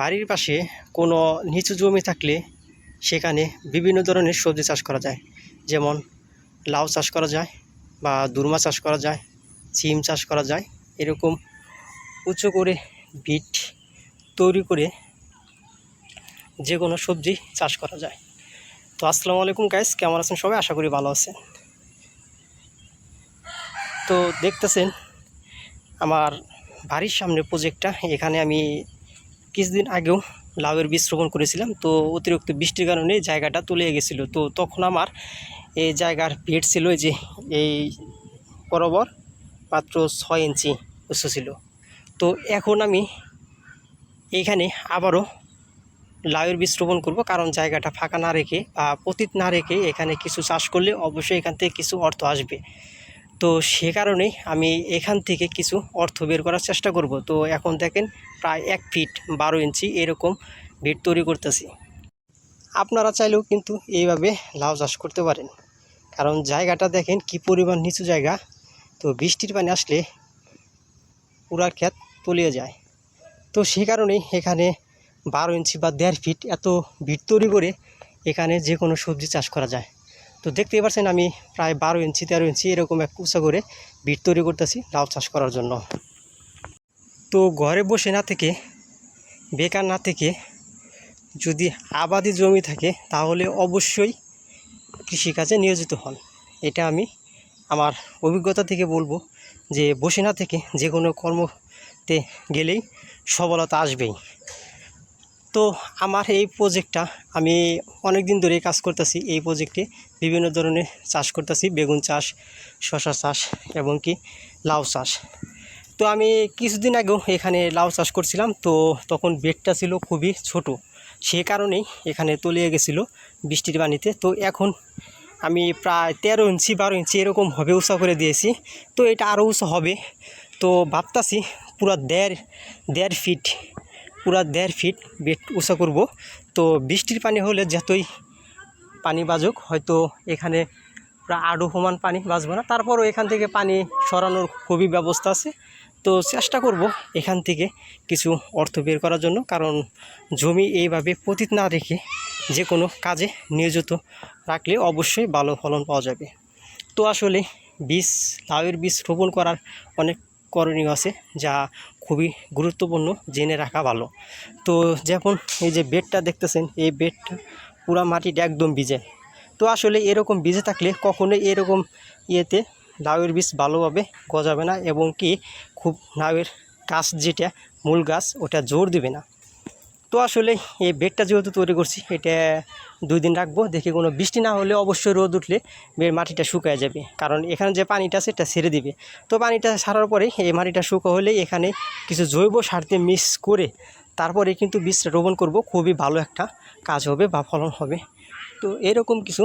বাড়ির পাশে কোনো নিচু জমি থাকলে সেখানে বিভিন্ন ধরনের সবজি চাষ করা যায়। যেমন লাউ চাষ করা যায় বা দুর্মা চাষ করা যায় সিম চাষ করা যায়। এরকম উঁচু করে বিট তৈরি করে যে কোনো সবজি চাষ করা যায়। তো আসসালামু আলাইকুম গাইস কেমন আছেন সবাই? আশা করি ভালো আছেন। তো দেখতেছেন, আমার বাড়ির সামনে প্রজেক্টটা এখানে আমি কিছুদিন আগেও লাউয়ের বীজ রোপণ করেছিলাম, তো অতিরিক্ত বৃষ্টির কারণে জায়গাটা তলিয়ে গেছিল। তো তখন আমার এই জায়গার পেট ছিল যে, এই বরাবর মাত্র ছয় ইঞ্চি উচ্চ ছিল। তো এখন আমি এইখানে আবারও লাউয়ের বীজ রোপণ করব, কারণ জায়গাটা ফাঁকা না রেখে বা পতিত না রেখে এখানে কিছু চাষ করলে অবশ্যই এখান থেকে কিছু অর্থ আসবে। তো সে কারণেই আমি এখান থেকে কিছু অর্থ বের করার চেষ্টা করব। তো এখন দেখেন প্রায় এক ফিট বারো ইঞ্চি এরকম ভিট তৈরি করতেছি। আপনারা চাইলেও কিন্তু এইভাবে লাউ চাষ করতে পারেন। কারণ জায়গাটা দেখেন কি পরিমাণ নিচু জায়গা। তো বৃষ্টির পানি আসলে পুরা ক্ষেত তলিয়ে যায়। তো সে কারণেই এখানে বারো ইঞ্চি বা দেড় ফিট এত ভিট তৈরি করে এখানে যে কোনো সবজি চাষ করা যায়। তো দেখতেই পাচ্ছেন আমি প্রায় বারো ইঞ্চি, তেরো ইঞ্চি এরকম এক উঁচা করে বিট তৈরি করতেছি লাউ চাষ করার জন্য। তো ঘরে বসে না থেকে, বেকার না থেকে যদি আবাদি জমি থাকে তাহলে অবশ্যই কৃষিকাজে নিয়োজিত হন। এটা আমি আমার অভিজ্ঞতা থেকে বলব যে বসে না থেকে যে কোনো কর্মতে গেলেই সফলতা আসবেই। তো আমার এই প্রজেক্টটা আমি অনেক দিন ধরেই কাজ করতেছি। এই প্রজেক্টে বিভিন্ন ধরনের চাষ করতেছি, বেগুন চাষ শশা চাষ এবং কি লাউ চাষ। তো আমি কিছুদিন আগেও এখানে লাউ চাষ করছিলাম, তো তখন বেডটা ছিল খুবই ছোট। সে কারণেই এখানে তলিয়ে গেছিল বৃষ্টির পানিতে। তো এখন আমি প্রায় তেরো ইঞ্চি, বারো ইঞ্চি এরকম হবে উঁচা করে দিয়েছি। তো এটা আরও উঁচা হবে। তো ভাবতাছি পুরো দেড় দেড় ফিট পুরা দেড় ফিট বেড উঁচা করব। তো বৃষ্টির পানি হলে যতই পানি বাজুক, হয়তো এখানে প্রায় আড়ু সমান পানি বাজবে না। তারপরও এখান থেকে পানি সরানোর খুবই ব্যবস্থা আছে। তো চেষ্টা করব এখান থেকে কিছু অর্থ বের করার জন্য, কারণ জমি এইভাবে পতিত না রেখে যে কোনো কাজে নিয়োজিত রাখলে অবশ্যই ভালো ফলন পাওয়া যাবে। তো আসলে বীজ, লাউয়ের বীজ রোপণ করার অনেক করণীয় আছে, যা খুবই গুরুত্বপূর্ণ জেনে রাখা ভালো। তো যখন এই যে বেডটা দেখতেছেন, এই বেডটা পুরা মাটিটা একদম ভিজে। তো আসলে এরকম ভিজে থাকলে কখনোই এরকম ইয়েতে লাউয়ের বীজ ভালোভাবে গজাবে না, এবং কি খুব লাউয়ের গাছ যেটা, মূল গাছ, ওটা জোর দিবে না। তো আসলে এই বেডটা যেহেতু তৈরি করছি, এটা দুই দিন রাখব। দেখি কোনো বৃষ্টি না হলে অবশ্যই রোদ উঠলে মাটিটা শুকায় যাবে। কারণ এখানে যে পানিটা আছে, এটা ছেড়ে দিবে। তো পানিটা সারার পরে এই মাটিটা শুকো হলে এখানে কিছু জৈব সার দিয়ে মিক্স করে তারপরে কিন্তু বীজটা রোপণ করব। খুবই ভালো একটা কাজ হবে বা ফলন হবে। তো এরকম কিছু